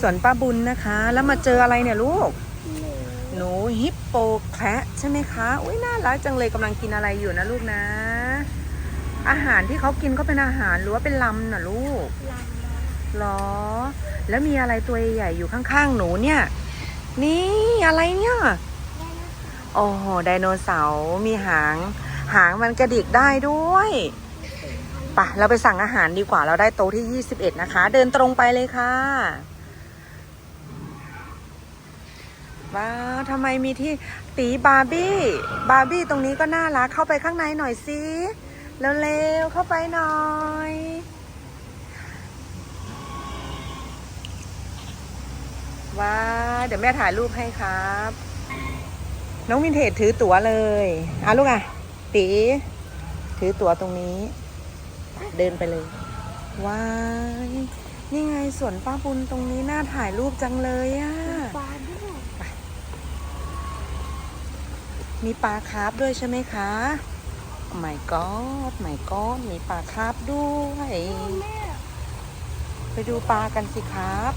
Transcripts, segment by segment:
สวนป้าบุญนะคะ แล้วมาเจออะไรเนี่ยลูก หนูหนูฮิปโปแคระใช่ไหมคะ อุ้ยน่ารักจังเลยกำลังกินอะไรอยู่นะลูกนะ อาหารที่เขากินก็เป็นอาหารหรือว่าเป็นลำน่ะลูกลำหรอ แล้วมีอะไรตัวใหญ่ๆอยู่ข้างๆหนูเนี่ย นี่อะไรเนี่ยโอ้โหไดโนเสาร์มีหาง หางมันกระดิกได้ด้วยไปะเราไปสั่งอาหารดีกว่าเราได้โต๊ะที่ 21 นะคะ เดินตรงไปเลยค่ะ ว้าวทำไมมีที่ตีบาร์บี้ บาร์บี้ตรงนี้ก็น่ารัก เข้าไปข้างในหน่อยสิเร็วๆเข้าไปหน่อย ว้าวเดี๋ยวแม่ถ่ายรูปให้ครับ น้องวินเทจถือตั๋วเลยอะลูกอะ ตี ถือตั๋วตรงนี้ เดินไปเลย ว้ายนี่ไงสวนป้าบุญตรงนี้น่าถ่ายรูปจังเลยอะลาด้วย มีปลาคาร์ฟด้วยใช่ไหมคะไม่กอดไม่กอดมีปลาคาร์ฟด้วย ไปดูปลากันสิครับ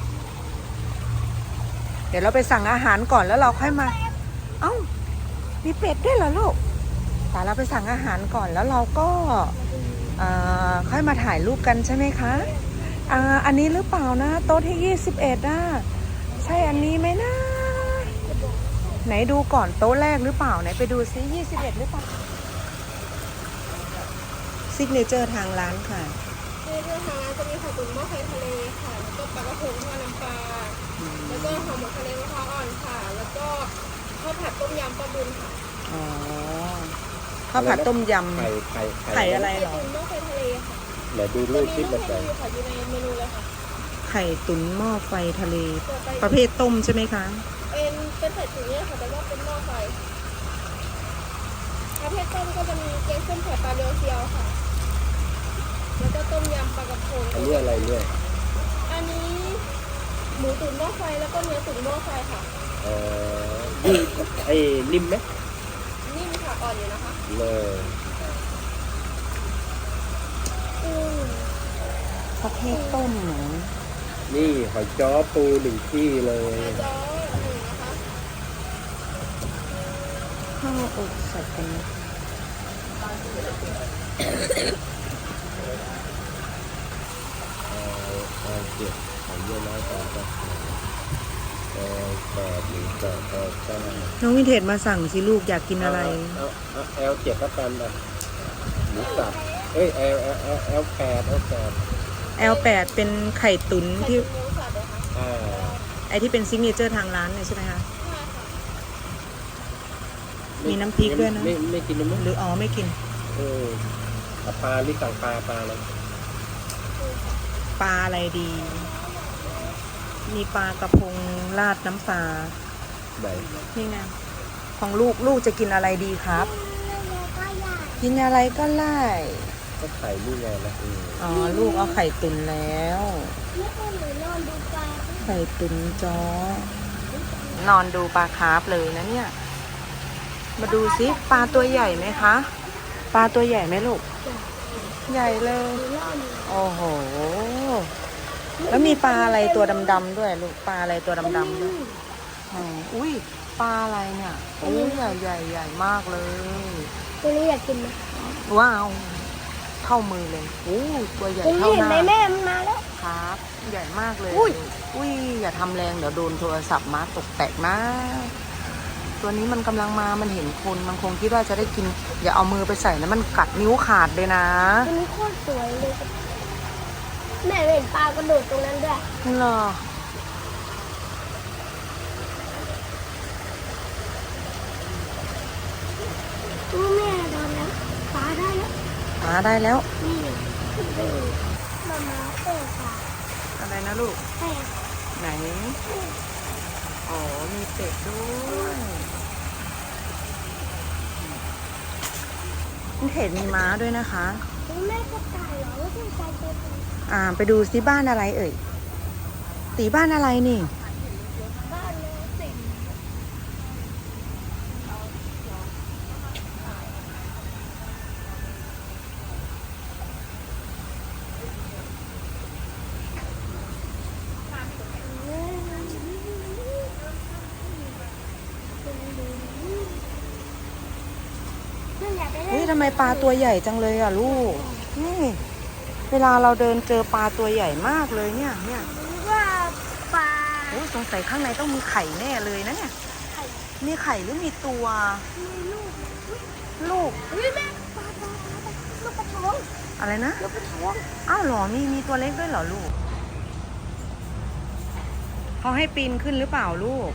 เดี๋ยวเราไปสั่งอาหารก่อนแล้วเราค่อยมา เอ้า มีเป็ดด้วยเหรอลูกแต่เราไปสั่งอาหารก่อนแล้วเราก็อ่าค่อยมาถ่ายรูปกันใช่ไหมคะอ่าอันนี้หรือเปล่านะ โต๊ะที่ 21อะใช่อันนี้ไหมนะ ไหนดูก่อนโต๊ะแรกหรือเปล่า ไหนไปดูซิ21 หรือเปล่าซิกเนเจอร์ทางร้านค่ะในเรื่องทางร้านจะมีไข่ตุ๋นหม้อไฟทะเลค่ะ แล้วก็ปลากระพงทอดน้ำปลา แล้วก็ห่อหมกทะเลมะพร้าวอ่อนค่ะ แล้วก็ข้าวผัดต้มยำปลาบุญค่ะ อ๋อ ข้าวผัดต้มยไข่ไข่ำไข่อะไรไข่เหรอตุ๋นหม้อไฟทะเลค่ะไหนดูตัรูวปนี้ที่ลูแบกบไข่ไหนอยู่ค่ะอยู่ในเมนูเลยค่ะ ไข่ตุ๋นหม้อไฟทะเลตัวไปประเภทต้มใช่ไหมคะ เป็นเป็นไข่ตุ๋นเนี่ยค่ะแต่ว่าเป็นหม้อไฟประเภทต้มก็จะมีแกงส้มไข่ปลาเรียวเซียวค่ะ แล้วก็ต้มยำปลากระพงอันนี้อะไรเนี่ยอันนี้หมูตุ๋นหม้อไฟแล้วก็เนื้อตุ๋นหม้อไฟค่ะ เอ่อนี่ไอ้นิ่มไหมนิ่มค่ะอ่อนอยู่นะคะเลยอืมประเภทต้มเหรอนี่หอยจ้อปูหนึ่งที่เลยอาจอ ข้าวอบสับปะรดเอาเจ็ดหอเยอะน้อยสองก็เอาแปดหนึ่งสองเอาเก้าน้องวินเทจมาสั่งสิลูกอยากกินอะไร เอาเอาเอลเจ็ดแล้วกันอะหมูสับเอ้ยเอลเอลเอลแปดเอลแปด L8 เป็นไข่ตุ๋นที่ อ่า ไอที่เป็นซิกเนเจอร์ทางร้านเนี่ยใช่ไหมคะ มีน้ำพริกด้วยนะ ไม่ไม่กินน้ำมันหรืออ๋อไม่กิน เออเอาปลาลิสั่งปลาปลาอะไรปลาอะไรดี มีปลากระพงราดน้ำปลาไหนนี่ไงของลูกลูกจะกินอะไรดีครับ กินอะไรก็ไล่ก็ไข่นี่ไงละเอออ๋อลูกเอาไข่ตุ๋นแล้วแล้วก็หนูนอนดูปลาไข่ตุ๋นจอนอนดูปลาคาร์ฟเลยนะเนี่ย มาดูซิปลาตัวใหญ่ไหมคะ ปลาตัวใหญ่ไหมลูก ใหญ่เลยหนูนอนโอ้โห แล้วมีปลาอะไรตัวดำๆด้วยลูก ปลาอะไรตัวดำๆด้วยอ๋ออุ้ยปลาอะไรเนี่ยอุ้ยใหญ่ใหญ่ใหญ่มากเลย ตัวนี้อยากกินไหมว้าว เท่ามือเลยอู้ตัวใหญ่ตัวนี้เท่าเห็หนไหมน้าแม่มันมาแล้วครับ ใหญ่มากเลยอุ้ยอุ้ย อย่าทำแรงเดี๋ยวโดนโทรศัพท์มาตกแตกนะ ตัวนี้มันกำลังมา มันเห็นคน มันคงคิดว่าจะได้กิน อย่าเอามือไปใส่นะ มันกัดนิ้วขาดเลยนะ ตัวนี้โคตรสวยเลย แม่เห็นปลากระโดดตรงนั้นด้วยเหรออู้แม่โดนแล้วปลาได้แล้วหาได้แล้ว นี่มามาเตะค่ะอะไรนะลูกเตะไหน อ๋อ มีเป็ดด้วยนี่เห็นมีม้าด้วยนะคะ แม่ก็ตายเหรอไม่ใช่ตายตัวเองอ่า ไปดูซิบ้านอะไรเอ่ยตีบ้านอะไรนี่ บ้านเลยสิ อ ทำไมปลาตัวใหญ่จังเลยอะลูก นี่ เวลาเราเดินเจอปลาตัวใหญ่มากเลยเนี่ย เนี่ยว่าปลาโอ้ยสงสัยข้างในต้องมีไข่แน่เลยนะเนี่ยไข่มีไข่หรือมีตัว มีลูก ลูกเฮ้ยแม่ปลาปลาปลาลูกกระท้องอะไรนะลูกกระท้องอ้าวเหรอ มีมีตัวเล็กด้วยเหรอลูก เขาให้ปีนขึ้นหรือเปล่าลูก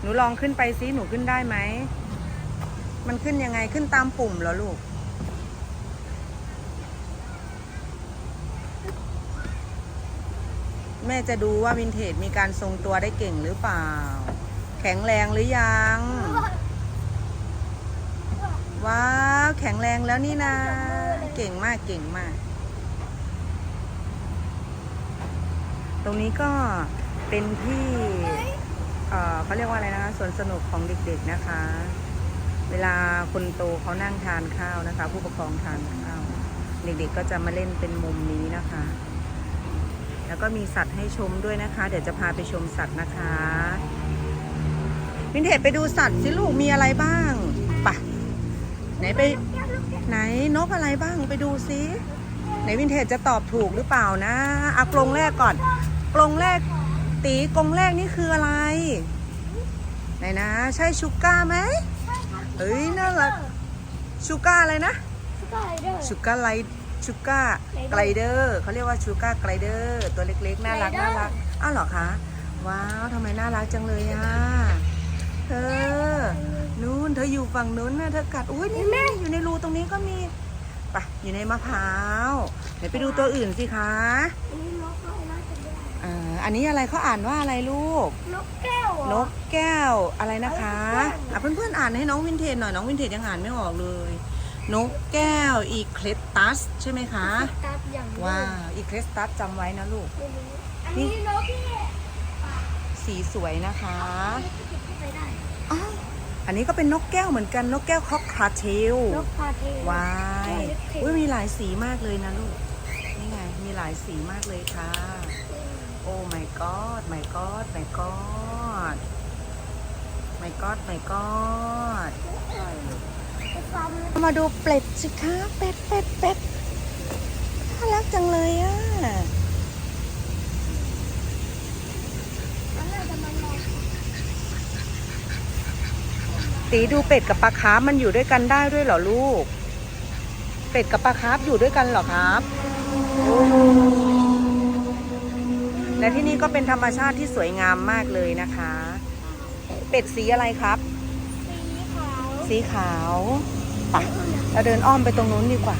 หนูลองขึ้นไปซิ หนูขึ้นได้ไหม มันขึ้นยังไงขึ้นตามปุ่มเหรอลูก แม่จะดูว่าวินเทจมีการทรงตัวได้เก่งหรือเปล่า แข็งแรงหรือยัง ว้าว แข็งแรงแล้วนี่นะ เก่งมากเก่งมาก ตรงนี้ก็เป็นที่เเขาเรียกว่าอะไรนะคะสวนสนุกของเด็กๆนะคะ เวลาคนโตเขานั่งทานข้าวนะคะ ผู้ปกครองทานข้าว เด็กๆก็จะมาเล่นเป็นมุมนี้นะคะ แล้วก็มีสัตว์ให้ชมด้วยนะคะ เดี๋ยวจะพาไปชมสัตว์นะคะวินเทจไปดูสัตว์สิลูกมีอะไรบ้างปะไหนไปไหนนกอะไรบ้างไปดูซิไหนวินเทจจะตอบถูกหรือเปล่านะอะกรงแรกก่อนกรงแรกตีกรงแรกนี่คืออะไร ไหนนะ ใช่ชูก้าไหม ชูก้าอะไรนะสไลเดอร์ชูก้าไลชูก้าไกลเดอร์เขาเรียกว่าชูก้าไกลเดอร์ตัวเล็กๆ น่ารัก Glider น่ารักอ้าวเหรอคะ ว้าวทำไมน่ารักจังเลยอะเธอนู้นเธออยู่ฝั่งนู้นนะเธอกัดอุ้ยนี่แม่อยู่ในรูตรงนี้ก็มีไปอยู่ในมะพร้าวเดี๋ยวไปดูตัวอื่นสิคะอันนี้นกอะไรน่าจะเรียกอ่าอันนี้อะไรเขาอ่านว่าอะไรลูกนกแก้วเหร นอกแก้วอะไรนะคะอะเพื่อนๆอ่านให้น้องวินเทจหน่อยน้องวินเทจยังอ่านไม่ออกเลย นกแก้วอีเคลตัสใช่ไหมคะตาอย่างนี้ว้าวอีเคลตัสจำไว้นะลูกไม่รู้อันนี้นกที่สีสวยนะคะติดเข้าไปได้อ้าวอันนี้ก็เป็นนกแก้วเหมือนกันนกแก้วคอกคาเทลนกพาเทลว้ายอุ้ยมีหลายสีมากเลยนะลูกนี่ไงมีหลายสีมากเลยค่ะ โอ้ my god my god my god my god my god มาดูเป็ดสิคะเป็ดเป็ดเป็ดน่ารักจังเลยอะตีดูเป็ดกับปลาคาร์ฟมันอยู่ด้วยกันได้ด้วยเหรอลูก เป็ดกับปลาคาร์ฟอยู่ด้วยกันเหรอครับ และที่นี่ก็เป็นธรรมชาติที่สวยงามมากเลยนะคะ เป็ดสีอะไรครับ สีขาว สีขาวไปะเราเดินอ้อมไปตรงนู้นดีกว่า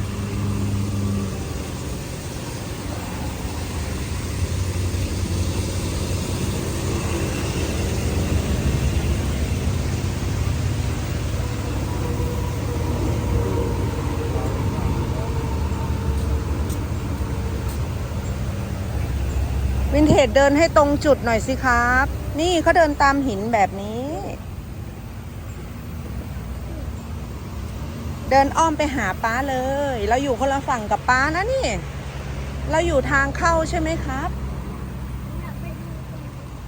วินเทจเดินให้ตรงจุดหน่อยสิครับ นี่เขาเดินตามหินแบบนี้ เดินอ้อมไปหาป้าเลย เราอยู่คนละฝั่งกับป้านะนี่ เราอยู่ทางเข้าใช่ไหมครับ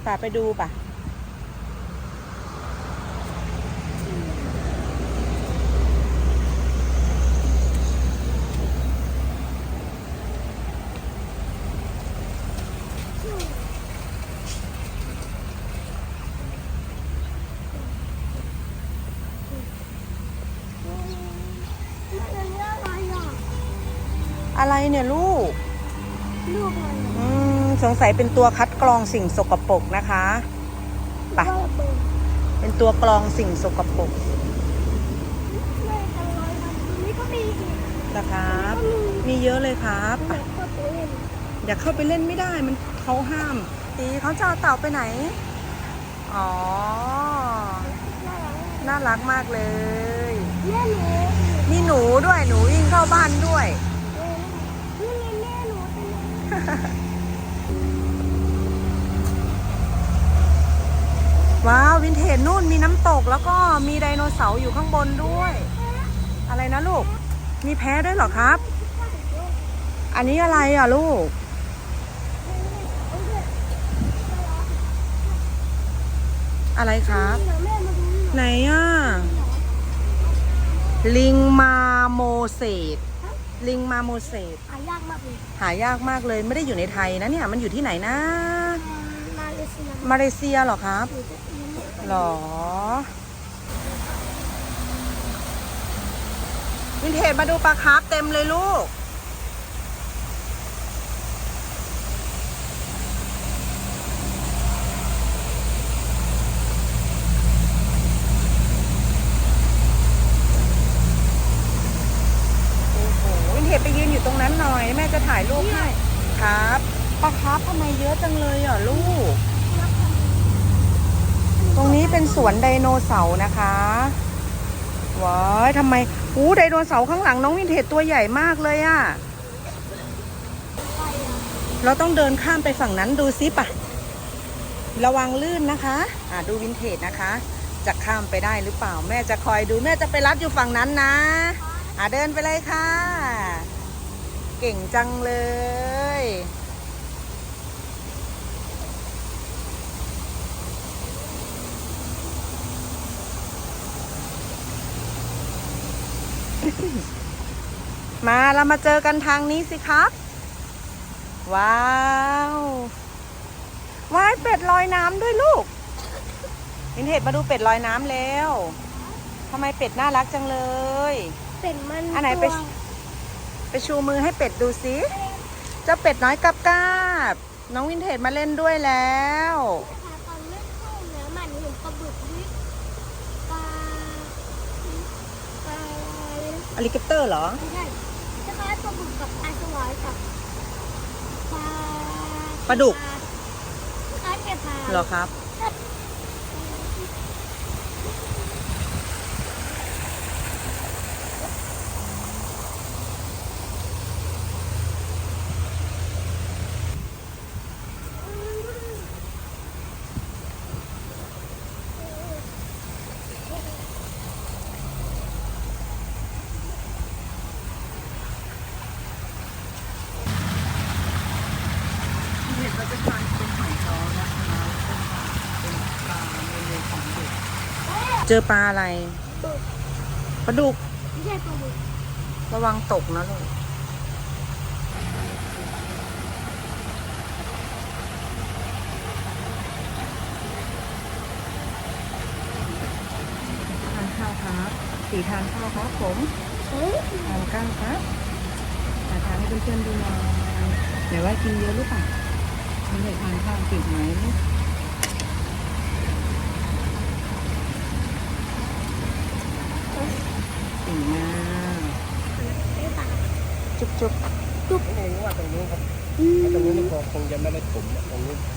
ป่าไปดูป่ะ อันนี้อะไรอะ อะไรเนี่ยลูก ลูกอะไรอะอืมสงสัยเป็นตัวคัดกรองสิ่งสกปรกนะคะไปว่าเป็นเป็นตัวกรองสิ่งสกปรกไม่อะไรอะอันนี้ก็มีอีกนะครับ มีเยอะเลยครับไปเด็กก็ตัวเล่นอย่าเข้าไปเล่นไม่ได้มันเขาห้ามตีเขาจะเอาเต่าไปไหน อ๋อ น่ารักน่ารักมากเลยแม่หนูมีหนูด้วยหนูวิ่งเข้าบ้านด้วย เออนี่ไงแม่หนูเป็น ว้าววินเทจนู่นมีน้ำตกแล้วก็มีไดโนเสาร์อยู่ข้างบนด้วย อะไรนะลูก มีแพ้ด้วยเหรอครับ อันนี้อะไรอะลูก อะไรครับ ไหนอะ ลิงมาโมเสส ลิงมาโมเสสหายากมากเลยหายากมากเลยไม่ได้อยู่ในไทยนะเนี่ยมันอยู่ที่ไหนนะ มาเลเซียมาเลเซียเหรอครับหรือจะยังไม่หรอวินเทจมาดูปลาคาร์ฟเต็มเลยลูก โอ้โห วินเทจไปยืนอยู่ตรงนั้นหน่อย แม่จะถ่ายรูปให้ครับปลาคาร์ฟทำไมเยอะจังเลยอะลูก ตรงนี้เป็นสวนไดโนเสาร์นะคะว้ายทำไมอู้ไดโนเสาร์ข้างหลังน้องวินเทจตัวใหญ่มากเลยอะเราต้องเดินข้ามไปฝั่งนั้นดูซิปะระวังลื่นนะคะ อ่าดูวินเทจนะคะ จะข้ามไปได้หรือเปล่า แม่จะคอยดูแม่จะไปรับอยู่ฝั่งนั้นนะ อ่าเดินไปเลยค่ะ เก่งจังเลย มาเรามาเจอกันทางนี้สิครับ ว้าวว้ายเป็ดลอยน้ำด้วยลูกวินเทจมาดูเป็ดลอยน้ำแล้วทำไมเป็ดน่ารักจังเลย เป็นมันอันไหนไปตัวไป ชูมือให้เป็ดดูสิเจ้าเป็ดน้อยกับกาบ น้องวินเทจมาเล่นด้วยแล้วค่ะตอนเล่นเข้าน้ำมันเห็นปลาบึกด้วยปลาปลาอะไรนะอลิเกเตอร์เหรอไม่ใช่จะคล้ายปลาบึกกับปลาสวายกับปลาปลาดุกคล้ายแกปลาเหรอครับ เห็นเราจะทานเป็นหอยจ้อนะคะเป็นปลาเมนูของเด็ก เจอปลาอะไรปลาดุก ไม่ใช่ปลาบึกระวังตกนะลูกทานข้าวครับสีทานข้าวครับผมทานข้าวครับทานทานให้เพื่อนๆดูหน่อยไหนว่ากินเยอะหรือเปล่าไม่ได้ทานข้าวติดไหมสีมาก ไม่ปลา จุ๊บจุ๊บไม่รู้ว่าตรงนี้ครับอืมตรงนี้นี่คงคงจะไม่ได้ถมอะตรงนี้เฮ้ยตรงนี้